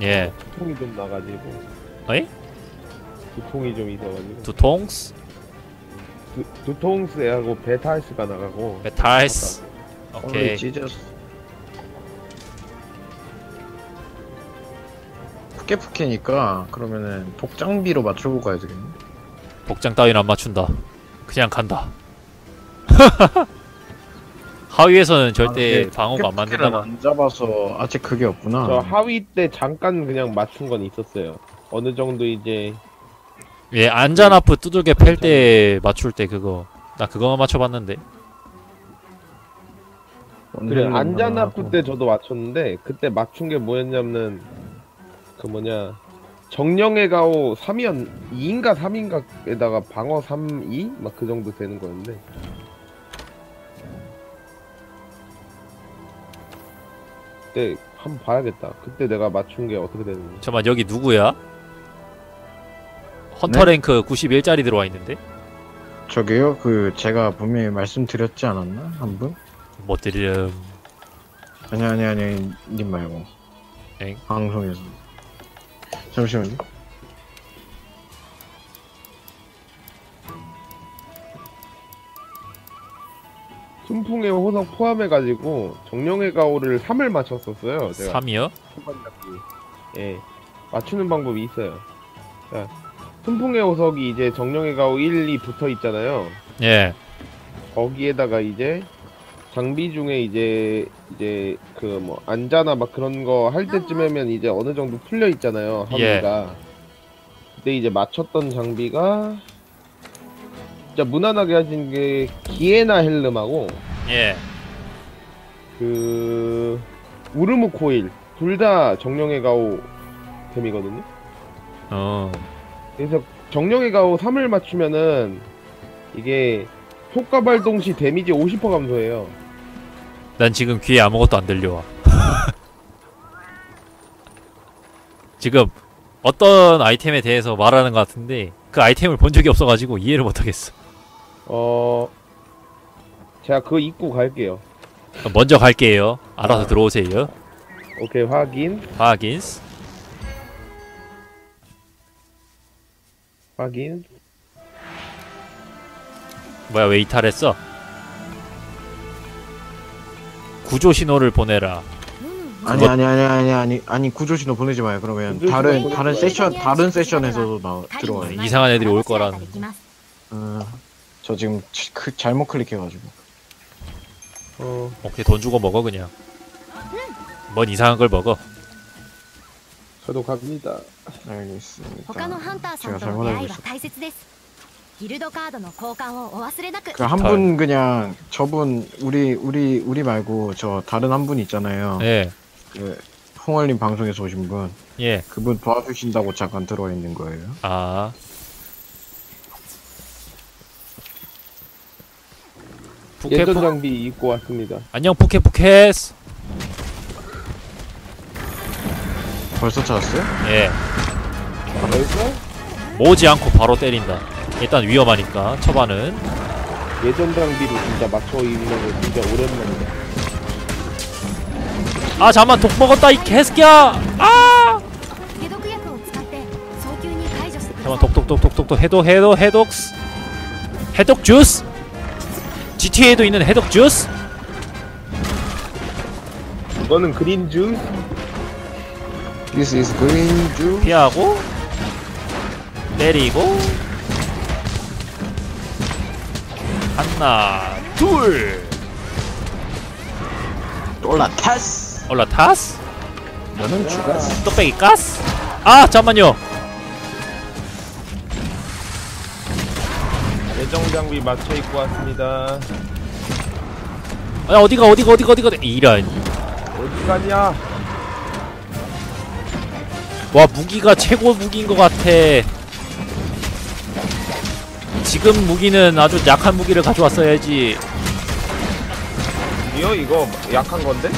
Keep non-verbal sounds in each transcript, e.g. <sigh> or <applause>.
예. 두통이 좀 나가지고 어이? 두통이 좀 있어가지고 두통스? 두, 두통스하고 베타이스가 나가고 메탈스. 오케이 오케이. 찢었어 푸케 푸케니까 그러면은 복장비로 맞춰보고 가야 되겠네 복장 따윈 안 맞춘다. 그냥 간다. <laughs> 하위에서는 절대 아, 방어가 안 만든다만. 안 잡아서 아직 그게 없구나 저 하위 때 잠깐 그냥 맞춘 건 있었어요. 어느 정도 이제 예, 안전아프 두들겨 팰 때 맞출 때 그거. 나 그거만 맞춰봤는데. 그래 안자나프 때 저도 맞췄는데 그때 맞춘 게 뭐였냐면은 그 뭐냐 정령의 가오 3이었 2인가 3인가에다가 방어 3, 2? 막 그 정도 되는 거였는데 그때 한번 봐야겠다 그때 내가 맞춘 게 어떻게 되는지 잠깐만, 여기 누구야? 헌터 네? 랭크 91짜리 들어와 있는데? 저기요 그 제가 분명히 말씀드렸지 않았나 한 분? 뭐 드림. 아니 아니 아니 님 말고 엥? 방송에서 잠시만요 순풍의 호석 포함해가지고 정령의 가오를 3을 맞췄었어요 제가 3이요? 초반 잡기. 예. 맞추는 방법이 있어요. 자, 순풍의 호석이 이제 정령의 가오 1, 2 붙어 있잖아요. 예. 거기에다가 이제 장비 중에 이제 이제 그 뭐 안자나 막 그런 거 할 때쯤에면 이제 어느 정도 풀려 있잖아요. 하기가. 그때 이제 맞췄던 장비가 진짜 무난하게 하신 게 기에나 헬름하고 예. 그 우르무 코일 둘 다 정령의 가오 템이거든요. 어. 그래서 정령의 가오 3을 맞추면은 이게 효과 발동 시 데미지 50% 감소해요. 난 지금 귀에 아무것도 안 들려와. <laughs> 지금 어떤 아이템에 대해서 말하는 것 같은데 그 아이템을 본 적이 없어가지고 이해를 못하겠어. 어 제가 그거 입고 갈게요. 먼저 갈게요. 알아서 들어오세요. 오케이 확인 확인스. 확인. 뭐야 왜 이탈했어? 구조 신호를 보내라. 아니 아니 아니 아니 아니 아니 구조신호 보내지 마요 그러면 구조신호 다른 보내지 다른 마요. 세션 다른 세션에서도 나 들어와요 이상한 애들이 올 거라는. 어, 저 지금 치- 크, 잘못 클릭해가지고 어 오케이 돈 주고 먹어 그냥. 뭔 이상한 걸 먹어. 저도 갑니다. 他の 알겠습니다 ハンターさん 제가 との出会い 잘못하고 は大切ですギルドカードの交換をお忘れなく 그 한 분 그냥 저분 우리 우리 우리 말고 저 다른 한 분 있잖아요 예. 그 홍얼님 방송에서 오신 분 예. 그분 도와주신다고 잠깐 들어와 있는 거예요 아. 포켓 예전 장비 입고 왔습니다. 안녕 부캐 부캐. 벌써 찾았어요? 예. 벌써? 모지 않고 바로 때린다. 일단 위험하니까 처반은 예전 장비로 진짜 맞춰 입는 거 진짜 오랜만이다. 아 잠만 독 먹었다 이 개새끼야. 아! 잠만 독독독독독독 해독 해독 해독 해독 주스. GTA에도 있는 해독 주스. 이거는 그린 주스. This is green juice. 피하고 때리고. 하나 둘. 올라타스 올라타스 너는 죽었어 뚝배기 가스. 아 잠만요 예정 장비 맞춰 입고 왔습니다. 아 어디가 어디가 어디가 어디가 이런 어디 가냐? 와 무기가 최고 무기인 것 같아 지금 무기는 아주 약한 무기를 가져왔어야지 이거 이거 약한 건데?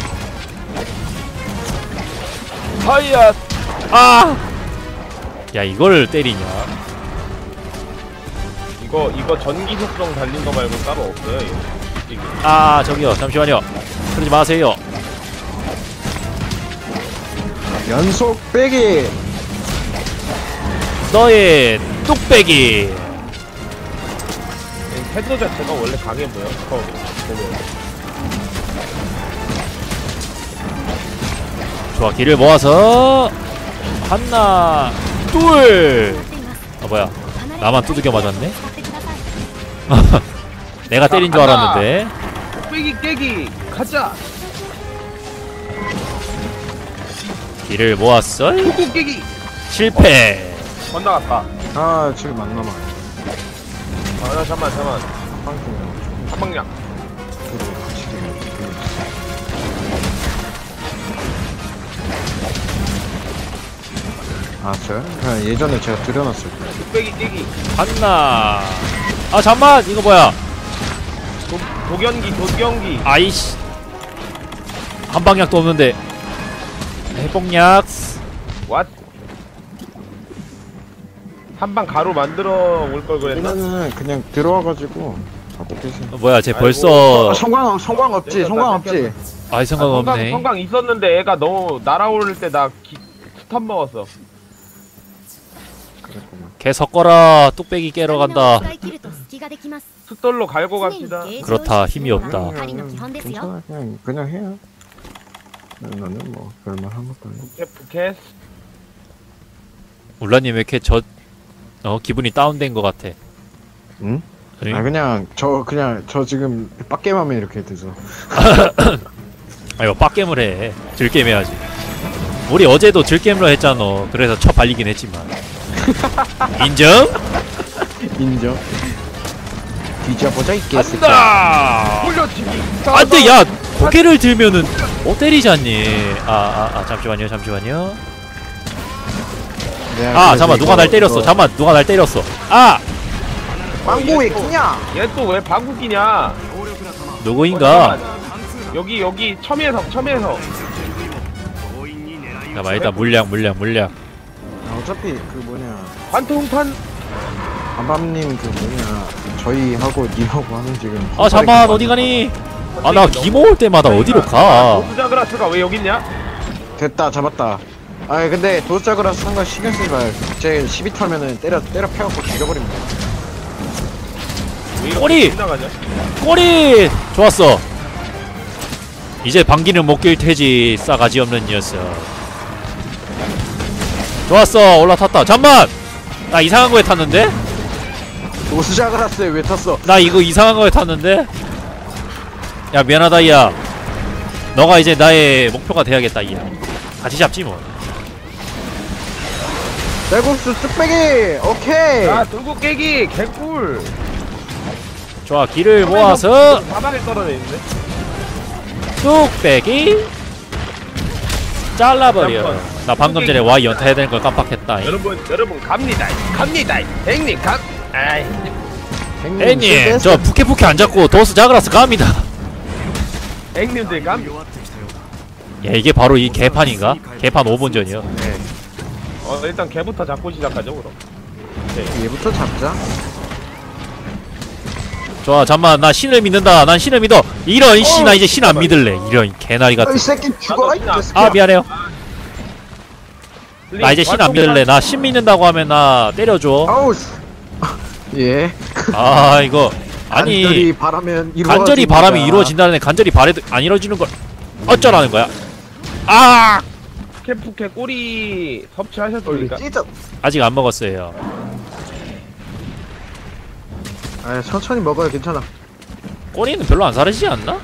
하이야 아! 야 이걸 때리냐 이거 이거 전기 속성 달린 거 말고 따로 없어요. 이거. 아 저기요 잠시만요. 그러지 마세요. 연속 빼기 너의 뚝배기. 이 헤드 자체가 원래 강해 보여. 처음에 보면. 좋아 길을 모아서 하나 둘. 아 뭐야 나만 두들겨 맞았네. <laughs> 내가 때린 줄 알았는데 빼기 깨기 가자. 길을 모았어 축구 깨기. 실패 건너갔다. 아 지금 안 남아 아, 나 잠만 잠만. 빵꾸 한방향. 아 저요? 그냥 예전에 제가 들여놨을 때 빼기 깨기. 하나 아 잠만 이거 뭐야 도, 도견기 도견기. 아이씨 한방약도 없는데 해복약 왓? 한방 가루 만들어 올 걸 그랬나? 이거는 그냥 들어와가지고 하고 계세요 뭐야 쟤 아이고. 벌써 아, 성광 성광 없지 성광 나 없지 아이 생각 성강, 없네 성강 있었는데 애가 너무 날아오를 때나 스탑 먹었어. 개 섞어라 뚝배기 깨러 간다. 숫돌로 갈고 갑시다. 그렇다 힘이 없다. 음, 괜찮아, 그냥, 그냥 해요. 나는 뭐 별말 한 것도 아니고. 울라님 왜 이렇게 저 어, 기분이 다운된 것 같아. 응? 응? 아 그냥 저 그냥 저 지금 빡게임하면 이렇게 되죠. 아 이거 빡게임을 해. 즐게임 해야지. 우리 어제도 즐게임로 했잖아. 그래서 쳐 발리긴 했지만. <laughs> 인정? 인정. 뒤져보자 이 개새끼야. 안돼 야 고개를 들면은 못 때리잖니. 아아 아, 잠시만요 잠시만요. 내가 아 잠만 누가 날 때렸어? 이거 잠만 누가 날 때렸어? 아! 빵구 왜 끼냐? 얘 또 왜 방구 끼냐? 누구인가? 어. 여기 여기 첨예석 첨예석. 잠깐만 일단 물량 물량 물량. 아, 어차피 그 뭐냐 관통탄. 아밤님 그 뭐냐 저희하고 님하고 하는 지금 아 잠만 어디 가니? 아 나 기 모을 때마다 어디로 가? 도스자그라스가 왜 여기 있냐? 됐다 잡았다. 아 근데 도자그라서 상관 신경 쓰지 마요. 제 12 털면은 때려 때려 패갖고 죽여버립니다. 왜 이렇게 꼬리! 빗나가냐? 꼬리! 좋았어. 이제 방귀는 못 낄 테지 싸가지 없는 녀석. 좋았어 올라탔다. 잠만 나 이상한 거에 탔는데? 도자그라스에 왜 탔어? 나 이거 이상한 거에 탔는데? 야 미안하다 이야. 너가 이제 나의 목표가 돼야겠다 이야. 같이 잡지 뭐. 쌀국수 뚝배기! 오케이! 야 돌고 깨기 개꿀. 좋아 길을 모아서 바닥에 떨어져 있는데. 뚝배기! 잘라버려. 나 방금 전에 Y 연타 해야 되는 걸 깜빡했다 여러분 여러분 갑니다. 갑니다. 형님 감. 아이. 애님 실패했어. 저 부캐부캐 안 잡고 도스 자그라스 갑니다 형님들 감. 야 이게 바로 이 개판인가? 개판 5분 전이요 어 일단 개부터 잡고 시작하죠 그럼. 얘부터 잡자 좋아 잠만 나 신을 믿는다 난 신을 믿어 이런 씨나 이제 신 안 믿을래 이런 개나리 같은 이 새끼 죽어라 아 미안해요 나 이제 신 안 믿을래. 나 신 믿는다고 하면 나 때려줘. 아우 씨. <laughs> 예. 아 이거. 아니 간절히 바라면 이루어집니다. 간절히 바람이 이루어진다는데 간절히 바래도 안 이루어지는 걸 어쩌라는 거야? 아! 캠프캐 꼬리 섭취하셨습니까? 찢어. 아직 안 먹었어요. 아 천천히 먹어요. 괜찮아. 꼬리는 별로 안 사르지 않나?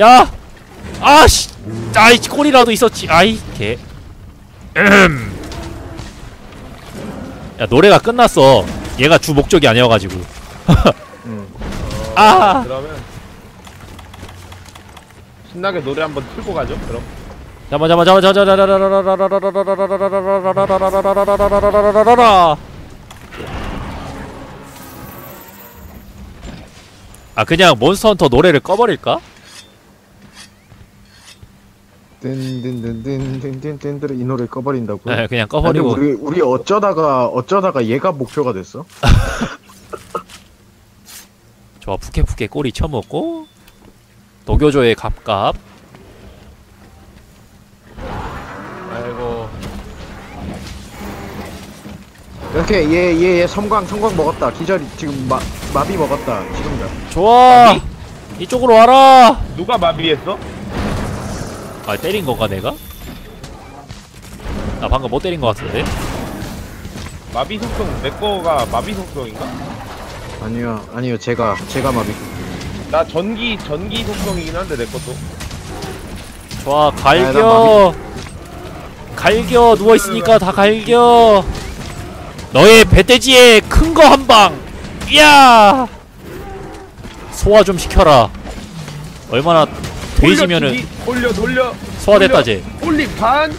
야! 아씨! 아이 꼬리라도 있었지. 아이 개. 음. 야 노래가 끝났어 얘가 주 목적이 아니어가지고 응. 아 그러면 신나게 노래 한번 틀고 가죠. 그럼 잠만 잠만 잠만 잠만 잠만 아 그냥 몬스터 헌터 노래를 꺼버릴까? 뜬뜬뜬뜬뜬뜬뜬 이 노래 꺼버린다고 네 그냥 아니, 꺼버리고. 우리 우리 어쩌다가 어쩌다가 얘가 목표가 됐어? <laughs> 좋아 푸케푸케 꼬리 쳐먹고 도교조의 갑갑. 아이고. 이렇게 얘얘얘 섬광 섬광 먹었다. 기절이 지금 마 마비 먹었다. 지금다. 좋아! 이쪽으로 와라! 누가 마비했어? 아 때린 건가 내가? 나 방금 못 때린 것 같은데? 마비 속성 내 거가 마비 속성인가? 아니요 아니요 제가 제가 마비. 나 전기 전기 속성이긴 한데 내 것도. 좋아 아, 갈겨 갈겨 누워있으니까 다 갈겨. 너의 배돼지에 큰 거 한방. 이야! 소화 좀 시켜라. 얼마나 돼지면은 돌려 돌려 소화됐다 쟤 올리 반.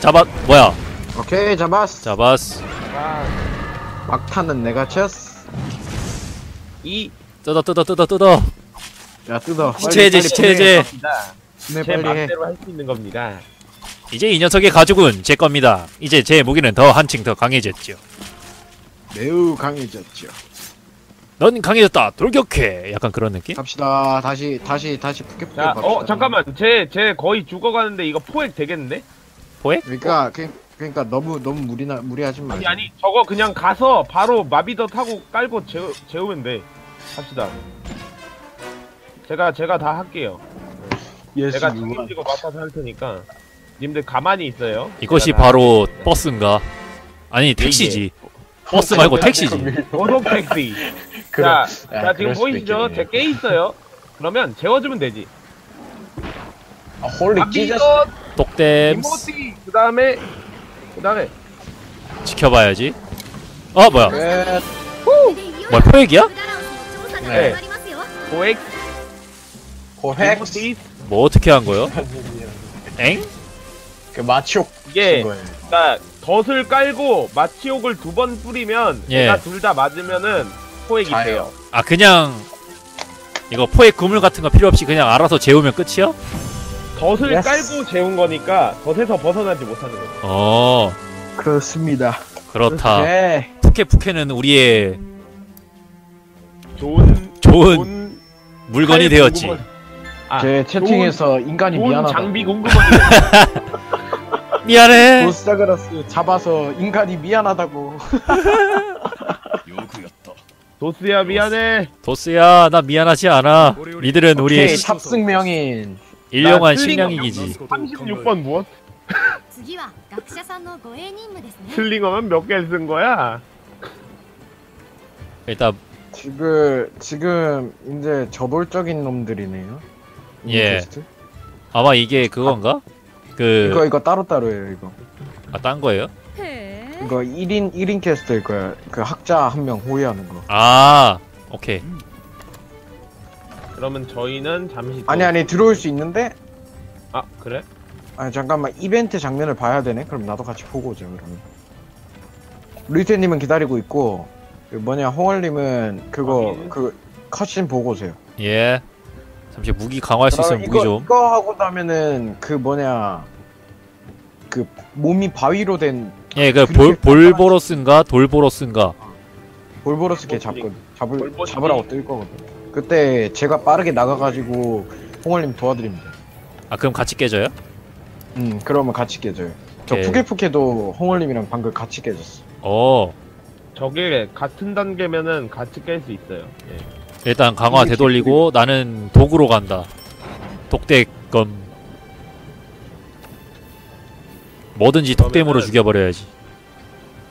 잡았 뭐야? 오케이 잡았어 잡았어 막타는 내가 쳤어. 이. 뜯어 뜯어 뜯어 뜯어. 야 뜯어. 빨리, 시체제 빨리 시체제. 보내 제 빨리 해. 맘대로 할 수 있는 겁니다. 이제 이 녀석의 가죽은 제 겁니다. 이제 제 무기는 더 한층 더 강해졌죠. 매우 강해졌죠 넌 강해졌다. 돌격해. 약간 그런 느낌? 갑시다. 다시 다시 다시 푸켓푸켓 자, 갑시다. 어 잠깐만. 제제 거의 죽어가는데 이거 포획 되겠는데? 그러니까 그, 그러니까 너무 너무 무리나 무리하지 말고 아니 아니. 저거 그냥 가서 바로 마비더 타고 깔고 재우, 재우면 돼. 합시다. 제가 제가 다 할게요. 예스 제가 책임지고 맡아서 할 테니까. 님들 가만히 있어요. 이것이 바로 버스인가? 아니 택시지 버스 아, 말고 택시지. <laughs> 도둑 택시. 자, 아, 자 지금 보이시죠? 제 게 있어요. 그러면 재워주면 되지. 아, 홀리 찢어. 독댐. 그 다음에 그 다음에 지켜봐야지. 어 뭐야? 뭐 포획이야? 네. 네. 포획. 포획. 뭐 어떻게 한 거요? <laughs> 엥? 그 마취옥. 이게 그러니까 덫을 깔고 마치옥을 두 번 뿌리면 예. 얘가 둘 다 맞으면은 포획이 자요. 돼요. 아 그냥 이거 포획 그물 같은 거 필요 없이 그냥 알아서 재우면 끝이야? 덫을 예스. 깔고 재운 거니까 덫에서 벗어나지 못하는 거죠. 어 그렇습니다 그렇다 오케이 푸케 푸케는 우리의 좋은 좋은 좋은 물건이 칼 되었지 공급원. 아, 제 채팅에서 인간이 좋은 미안하다 장비 공급원이 <laughs> 미안해. 도스자그라스 잡아서 인간이 미안하다고. <laughs> 도스야 미안해. 도스야 나 미안하지 않아. 니들은 우리의 탑승 명인. 일용한 식량이기지. 36번 무엇? <laughs> <laughs> 슬링어만 몇 개 쓴 거야? 일단 지금 지금 이제 저돌적인 놈들이네요. 예. 인베스트? 아마 이게 그건가? 이거 그... 이거 따로 따로예요 이거. 아딴 거예요? へえ 이거 1인 1인 퀘스트일 거야 그 학자 한 명 호위하는 거. 아 오케이. 그러면 저희는 잠시 또- 아니 아니 들어올 수 있는데? 아 그래? 아니 잠깐만. 이벤트 장면을 봐야 되네? 그럼 나도 같이 보고 오죠 그러면. 루이테님은 기다리고 있고 그 뭐냐 홍월님은 그거 확인. 그 컷신 보고 오세요. 예 잠시 무기 강화할 수 있으면 그러면 무기 이거, 좀 이거 하고 나면은 그 뭐냐 그 몸이 바위로 된 예, 그 볼, 볼보로스인가 돌보로스인가 볼보로스 걔. 잡고 잡을 볼보스링. 잡으라고 뜰 거거든 그때 제가 빠르게 나가가지고 홍월님 도와드립니다 아 그럼 같이 깨져요? 음 그러면 같이 깨져요 저 오케이. 푸케푸케도 홍월님이랑 방금 같이 깨졌어 어 저게 같은 단계면은 같이 깰 수 있어요. 예. 일단 강화 되돌리고 나는 독으로 간다. 독대검. 뭐든지 독댐으로 그러면은- 죽여버려야지.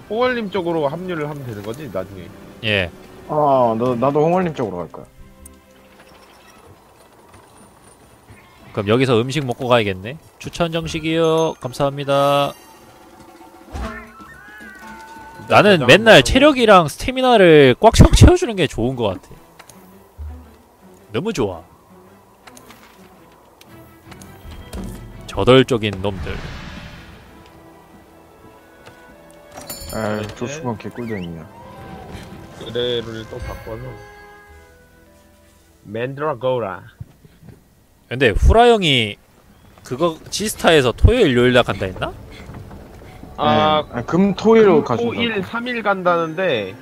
홍월님 쪽으로 합류를 하면 되는 거지 나중에. 예. 아, 너, 나도 홍월님 쪽으로 갈 거야. 그럼 여기서 음식 먹고 가야겠네. 추천 정식이요. 감사합니다. 나는 맨날 체력이랑 스태미나를 꽉꽉 채워주는 게 좋은 것 같아 너무 좋아 저돌적인 놈들 아, 네. 조수건 개꿀잼이야. 의뢰를 또 바꿔서 맨드라고라. 근데 후라 형이 그거 지스타에서 토요일 일요일 날 간다 했나? 아, 네. 아, 금, 토일 로 가신다. 토일 3일 간다는데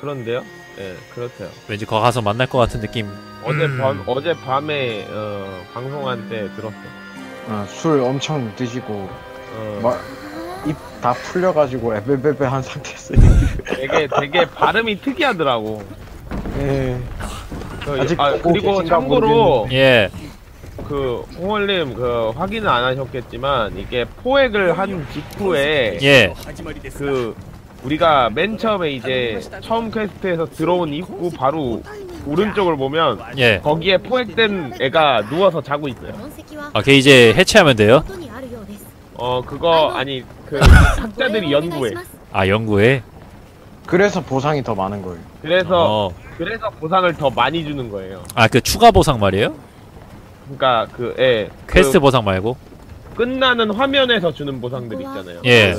그런데요? 예, 그렇대요. 왠지 거 가서 만날 것 같은 느낌 어제 음. 밤 어제 밤에 어, 방송한 때 들었어. 어, 술 엄청 드시고 어, 막입다 풀려가지고 에베베베 한 상태였어요. 되게 되게 발음이 특이하더라고. 예. 그, 아직 아, 보고 그리고 계신가 참고로 예. 그 홍월님 그 확인은 안 하셨겠지만 이게 포획을 한 직후에 예. 그 우리가 맨 처음에 이제 처음 퀘스트에서 들어온 입구 바로 오른쪽을 보면 예. 거기에 포획된 애가 누워서 자고 있어요. 아, 걔 이제 해체하면 돼요? 어 그거 아니 그 학자들이 연구해. 아, 연구해? 그래서 보상이 더 많은 거예요. 그래서 어. 그래서 보상을 더 많이 주는 거예요. 아, 그 추가 보상 말이에요? 그니까 그 예. 퀘스트 그, 보상 말고? 끝나는 화면에서 주는 보상들이 있잖아요. 예.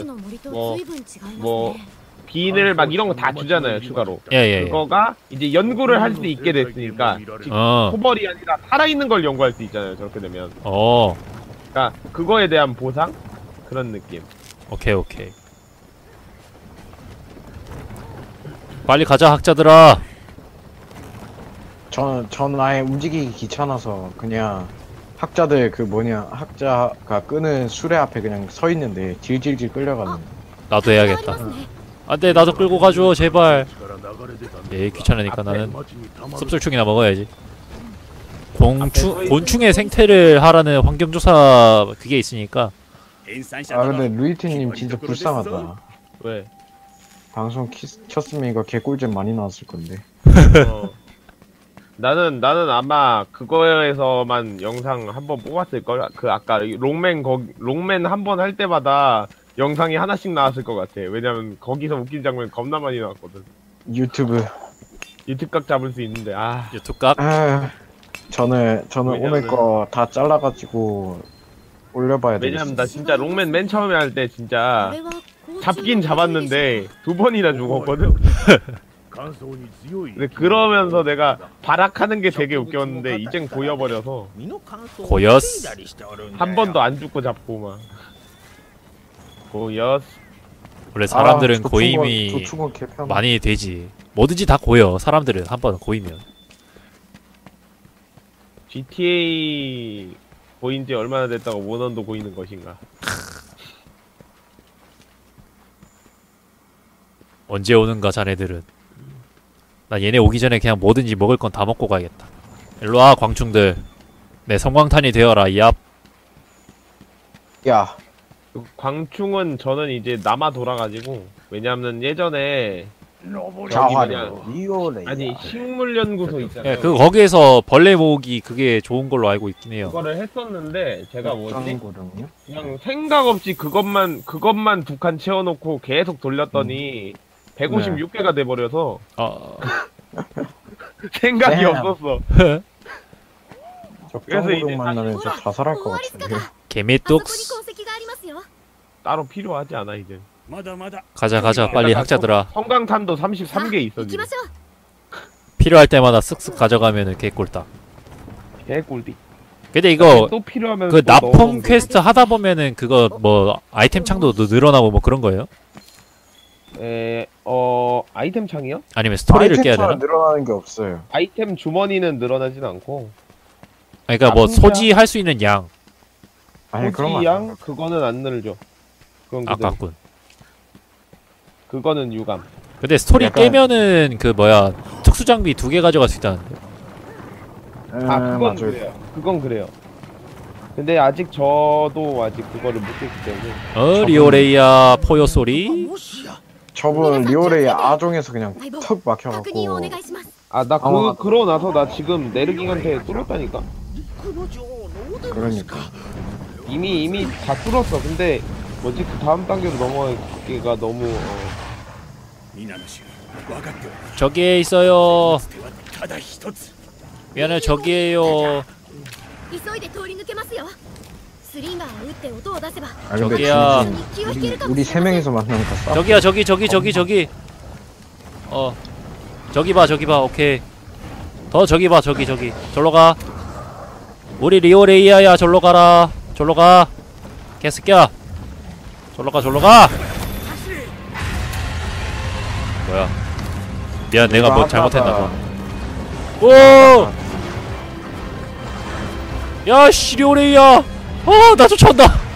뭐, 뭐, 비늘 막 이런 거 다 주잖아요, 추가로. 예, 예, 예. 그거가 이제 연구를 할 수 있게 됐으니까, 어. 코벌이 아니라 살아있는 걸 연구할 수 있잖아요, 저렇게 되면. 어. 그니까, 그거에 대한 보상? 그런 느낌. 오케이, 오케이. 빨리 가자, 학자들아! 저, 저는 아예 움직이기 귀찮아서, 그냥, 학자들 그 뭐냐 학자가 끄는 수레 앞에 그냥 서 있는데 질질질 끌려가는 나도 해야겠다. 안돼 나도 끌고 가줘 제발. 예 귀찮으니까 나는 씁쓸충이나 먹어야지. 공충 곤충의 생태를 하라는 환경조사 그게 있으니까 아 근데 루이트님 진짜 불쌍하다 왜 방송 키스, 켰으면 이거 개꿀잼 많이 나왔을 건데 <laughs> <laughs> 나는 나는 아마 그거에서만 영상 한 번 뽑았을 걸. 그 아까 롱맨 거 롱맨 한 번 할 때마다 영상이 하나씩 나왔을 것 같아. 왜냐면 거기서 웃긴 장면 겁나 많이 나왔거든. 유튜브 유튜브각 잡을 수 있는데 아. 유튜브각. 아, 저는 저는 왜냐면, 오늘 거 다 잘라가지고 올려봐야 돼. 왜냐면 나 진짜 롱맨 맨 처음에 할 때 진짜 잡긴 잡았는데 두 번이나 죽었거든. <laughs> 근데 그러면서 내가 발악하는 게 되게 웃겼는데 이젠 고여버려서 고여스. 한 번도 안 죽고 잡고 막 고여스 원래 사람들은 아, 고임이 개편 많이 되지. 뭐든지 다 고여. 사람들은 한 번 고이면. GTA 보인 지 얼마나 됐다고 원원도 보이는 것인가 언제 오는가 자네들은. 나 얘네 오기 전에 그냥 뭐든지 먹을 건 다 먹고 가야겠다. 일로와 광충들. 내 성광탄이 되어라. 얍. 야그 광충은 저는 이제 남아 돌아가지고 왜냐하면 예전에 저기 자화를 뭐냐 리오레 아니 식물 연구소 있잖아요 예, 그 거기에서 벌레 모으기 그게 좋은 걸로 알고 있긴 해요. 그거를 했었는데 제가 뭐지 그냥 생각 없이 그것만 그것만 두 칸 채워놓고 계속 돌렸더니 156개가 돼버려서 어... <laughs> 생각이 네. 없었어. 그래서 이제 만나면 진짜 자살할 것 같은데. 개미똑스. 따로 필요하지 않아 이제. 가자 가자 빨리 학자들아. 성강탄도 33개 있어. 지금. 필요할 때마다 쓱쓱 가져가면은 개꿀다. 개꿀디. 근데 이거 또 필요하면 그 납품 퀘스트 하다 보면은 그거 뭐 아이템 창도 늘어나고 뭐 그런 거예요? 에, 어, 아이템 창이요? 아니면 스토리를 깨야 아이템 되나? 늘어나는 게 없어요 아이템 주머니는 늘어나진 않고. 그러니까 뭐 아, 혼자? 소지할 수 있는 양 아니 그런 거 호지양? 그거는 안 늘죠. 그건 그대로. 아깝군. 그거는 유감. 근데 스토리 약간- 깨면은 그 뭐야 특수 장비 두 개 가져갈 수 있다는데. 아, 음, 그건 맞아요. 그래요. 그건 그래요. 근데 아직 저도 아직 그거를 못 했기 때문에. 어 리오레이아 포효 소리. 저분 리오레이 아종에서 그냥 턱 막혀갖고. 아 나 그, 그러고 나서 나 지금 네르깅한테 뚫었다니까. 그러니까. 이미 이미 다 뚫었어. 근데 뭐지? 그 다음 단계로 넘어가기가 너무 어. 저기에 있어요. 미안해 저기에요. 아 근데 저기요. 우리, 우리 세 명이서 만나니까 싸. 저기야 저기 저기 저기 저기. 어 저기 봐 저기 봐 오케이. 더 저기 봐 저기 저기. 절로 가. 우리 리오레이아야 절로 가라. 절로 가. 개새끼야. 절로 가 절로 가. 뭐야? 미안 내가 뭐 잘못했나 봐. 오! 야씨 리오레이야 어, 나 쫓아온다.